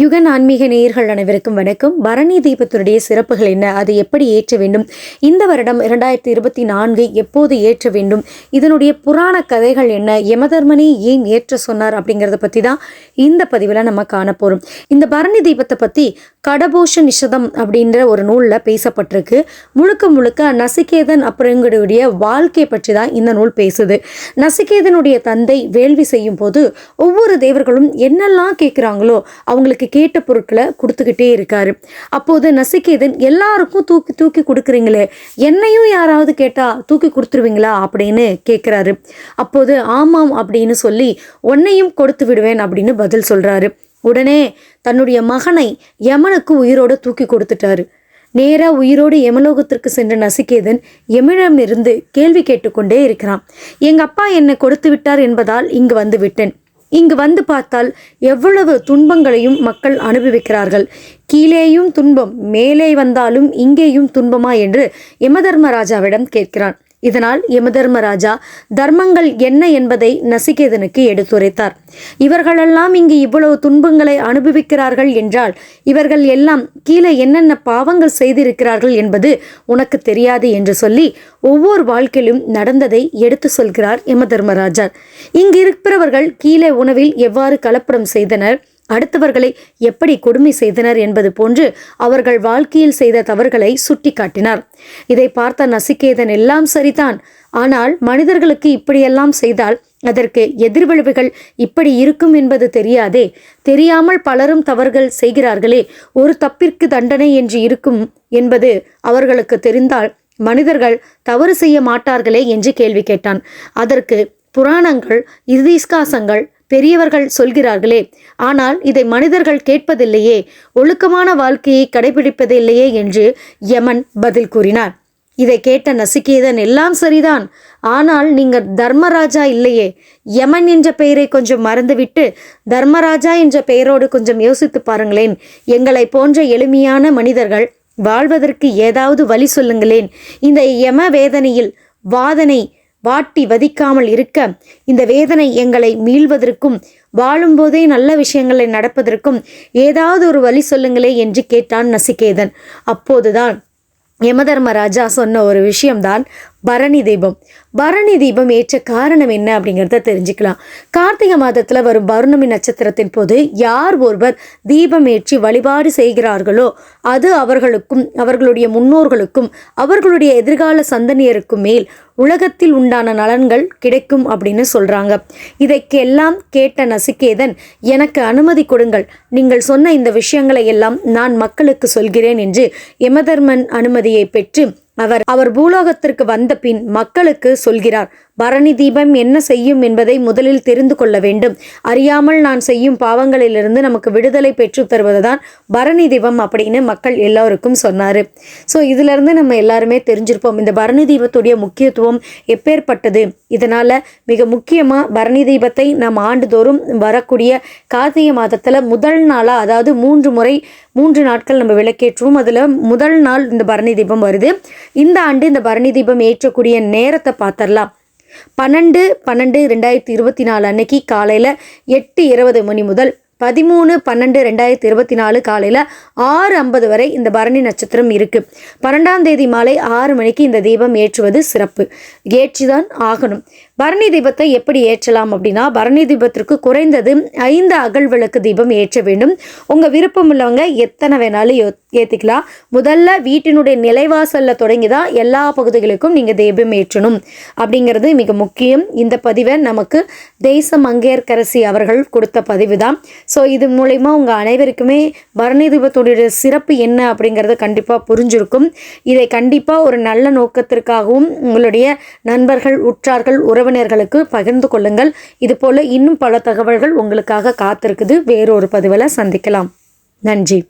யுகன் ஆன்மீக நேயர்கள் அனைவருக்கும் வணக்கம். பரணி தீபத்தினுடைய சிறப்புகள் என்ன? அதை எப்படி ஏற்ற வேண்டும்? இந்த வருடம் இரண்டாயிரத்தி இருபத்தி நான்கு எப்போது ஏற்ற வேண்டும்? இதனுடைய புராண கதைகள் என்ன? யமதர்மனே ஏன் ஏற்ற சொன்னார் அப்படிங்கிறத பற்றி தான் இந்த பதிவில் நம்ம காண போகிறோம் இந்த பரணி தீபத்தை பற்றி கடபோஷ நிஷதம் அப்படின்ற ஒரு நூலில் பேசப்பட்டிருக்கு. முழுக்க முழுக்க நசிகேதன் அப்படிங்கிறடைய வாழ்க்கையை பற்றி தான் இந்த நூல் பேசுது. நசிகேதனுடைய தந்தை வேள்வி செய்யும் போது ஒவ்வொரு தேவர்களும் என்னெல்லாம் கேட்குறாங்களோ அவங்களுக்கு கேட்ட பொருட்களை கொடுத்துக்கிட்டே இருக்காரு. அப்போது நசிகேதன் எல்லாருக்கும் தூக்கி தூக்கி கொடுக்குறீங்களே என்னையும் யாராவது கேட்டால் தூக்கி கொடுத்துருவீங்களா? அப்படின்னு கேட்குறாரு அப்போது ஆமாம் அப்படின்னு சொல்லி உன்னையும் கொடுத்து விடுவேன் அப்படின்னு பதில் சொல்கிறாரு உடனே தன்னுடைய மகனை யமனுக்கு உயிரோட தூக்கி கொடுத்துட்டாரு. நேராக உயிரோடு யமலோகத்திற்கு சென்ற நசிகேதன் யமிடமிருந்து கேள்வி கேட்டுக்கொண்டே இருக்கிறான். எங்கள் அப்பா என்னை கொடுத்து விட்டார் என்பதால் இங்கு வந்து விட்டேன். இங்கு வந்து பார்த்தால் எவ்வளவு துன்பங்களையும் மக்கள் அனுபவிக்கிறார்கள். கீழேயும் துன்பம் மேலே வந்தாலும் இங்கேயும் துன்பமா என்று யமதர்மராஜாவிடம் கேட்கிறான். இதனால் யமதர்மராஜா தர்மங்கள் என்ன என்பதை நசிகேதனுக்கு எடுத்துரைத்தார். இவர்களெல்லாம் இங்கு இவ்வளவு துன்பங்களை அனுபவிக்கிறார்கள் என்றால் இவர்கள் எல்லாம் கீழே என்னென்ன பாவங்கள் செய்திருக்கிறார்கள் என்பது உனக்கு தெரியாது என்று சொல்லி ஒவ்வொரு வாழ்க்கையிலும் நடந்ததை எடுத்து சொல்கிறார் யமதர்மராஜா இங்கு இருக்கிறவர்கள் கீழே உணவில் எவ்வாறு கலப்படம் செய்தனர்? அடுத்தவர்களை எப்படி கொடுமை செய்தனர் என்பது போன்று அவர்கள் வாழ்க்கையில் செய்த தவறுகளை சுட்டிக்காட்டினார். இதை பார்த்த நசிகேதன் எல்லாம் சரிதான். ஆனால் மனிதர்களுக்கு இப்படியெல்லாம் செய்தால் அதற்கு எதிர்விளைவுகள் இப்படி இருக்கும் என்பது தெரியாதே. தெரியாமல் பலரும் தவறுகள் செய்கிறார்களே. ஒரு தப்பிற்கு தண்டனை என்று இருக்கும் என்பது அவர்களுக்கு தெரிந்தால் மனிதர்கள் தவறு செய்ய மாட்டார்களே என்று கேள்வி கேட்டான். அதற்கு புராணங்கள் இதிகாசங்கள் பெரியவர்கள் சொல்கிறார்களே ஆனால் இதை மனிதர்கள் கேட்பதில்லையே ஒழுக்கமான வாழ்க்கையை கடைபிடிப்பதில்லையே என்று யமன் பதில் கூறினார். இதை கேட்ட நசிகேதன் எல்லாம் சரிதான் ஆனால் நீங்கள் தர்மராஜா இல்லையே யமன் என்ற பெயரை கொஞ்சம் மறந்துவிட்டு தர்மராஜா என்ற பெயரோடு கொஞ்சம் யோசித்து பாருங்களேன் எங்களை போன்ற எளிமையான மனிதர்கள் வாழ்வதற்கு ஏதாவது வழி சொல்லுங்களேன். இந்த யம வேதனையில் வாதனை வாட்டி வதிக்காமல் இருக்க இந்த வேதனை எங்களை மீள்வதற்கும் வாழும்போதே நல்ல விஷயங்களை நடப்பதற்கும் ஏதாவது ஒரு வழி சொல்லுங்களே என்று கேட்டான் நசிகேதன். அப்போதுதான் யமதர்மராஜா சொன்ன ஒரு விஷயம்தான் பரணி தீபம். பரணி தீபம் ஏற்ற காரணம் என்ன அப்படிங்கிறத தெரிஞ்சுக்கலாம். கார்த்திகை மாதத்தில் வரும் பௌர்ணமி நட்சத்திரத்தின் போது யார் ஒருவர் தீபம் ஏற்றி வழிபாடு செய்கிறார்களோ அது அவர்களுக்கும் அவர்களுடைய முன்னோர்களுக்கும் அவர்களுடைய எதிர்கால சந்ததியருக்கும் மேல் உலகத்தில் உண்டான நலன்கள் கிடைக்கும் அப்படின்னு சொல்கிறாங்க இதைக்கெல்லாம் கேட்ட நசிகேதன் எனக்கு அனுமதி கொடுங்கள். நீங்கள் சொன்ன இந்த விஷயங்களை எல்லாம் நான் மக்களுக்கு சொல்கிறேன் என்று யமதர்மன் அனுமதியை பெற்று அவர் அவர் பூலோகத்திற்கு வந்த பின் மக்களுக்கு சொல்கிறார் பரணி தீபம் என்ன செய்யும் என்பதை முதலில் தெரிந்து கொள்ள வேண்டும். அறியாமல் நான் செய்யும் பாவங்களிலிருந்து நமக்கு விடுதலை பெற்று தருவதுதான் பரணி தீபம் அப்படின்னு மக்கள் எல்லோருக்கும் சொன்னார். ஸோ இதிலிருந்து நம்ம எல்லாருமே தெரிஞ்சிருப்போம் இந்த பரணி தீபத்துடைய முக்கியத்துவம் எப்பேற்பட்டது. இதனால் மிக முக்கியமாக பரணி தீபத்தை நாம் ஆண்டுதோறும் வரக்கூடிய கார்த்திகை மாதத்தில் முதல் நாளாக அதாவது மூன்று முறை மூன்று நாட்கள் நம்ம விளக்கேற்றுவோம். அதில் முதல் நாள் இந்த பரணி தீபம் வருது. இந்த ஆண்டு இந்த பரணி தீபம் ஏற்றக்கூடிய நேரத்தை பார்த்துடலாம் பன்னெண்டு பன்னெண்டு ரெண்டாயிரத்தி இருபத்தி நாலு அன்னைக்கு காலையில் எட்டு இருபது மணி முதல் பதிமூணு பன்னெண்டு ரெண்டாயிரத்தி இருபத்தி நாலு காலையில் ஆறு ஐம்பது வரை இந்த பரணி நட்சத்திரம் இருக்குது பன்னெண்டாம் தேதி மாலை ஆறு மணிக்கு இந்த தீபம் ஏற்றுவது சிறப்பு. ஏற்றிதான் ஆகணும். பரணி தீபத்தை எப்படி ஏற்றலாம் அப்படின்னா பரணி தீபத்திற்கு குறைந்தது ஐந்து அகல் விளக்கு தீபம் ஏற்ற வேண்டும். உங்கள் விருப்பம் உள்ளவங்க எத்தனை வேணாலும் ஏற்றிக்கலாம் முதல்ல வீட்டினுடைய நிலைவாசலில் தொடங்கி தான் எல்லா பகுதிகளுக்கும் நீங்கள் தெய்வம் ஏற்றணும். அப்படிங்கிறது மிக முக்கியம். இந்த பதிவை நமக்கு தேச மங்கையர்கரசி அவர்கள் கொடுத்த பதிவு தான் ஸோ இது மூலயமா உங்கள் அனைவருக்குமே பரணி தீபத்துடைய சிறப்பு என்ன அப்படிங்கிறத கண்டிப்பாக புரிஞ்சிருக்கும். இதை கண்டிப்பாக ஒரு நல்ல நோக்கத்திற்காகவும் உங்களுடைய நண்பர்கள் உற்றார்கள் உறவினர்களுக்கு பகிர்ந்து கொள்ளுங்கள். இது போல் இன்னும் பல தகவல்கள் உங்களுக்காக காத்திருக்குது. வேறொரு பதிவில் சந்திக்கலாம். நன்றி.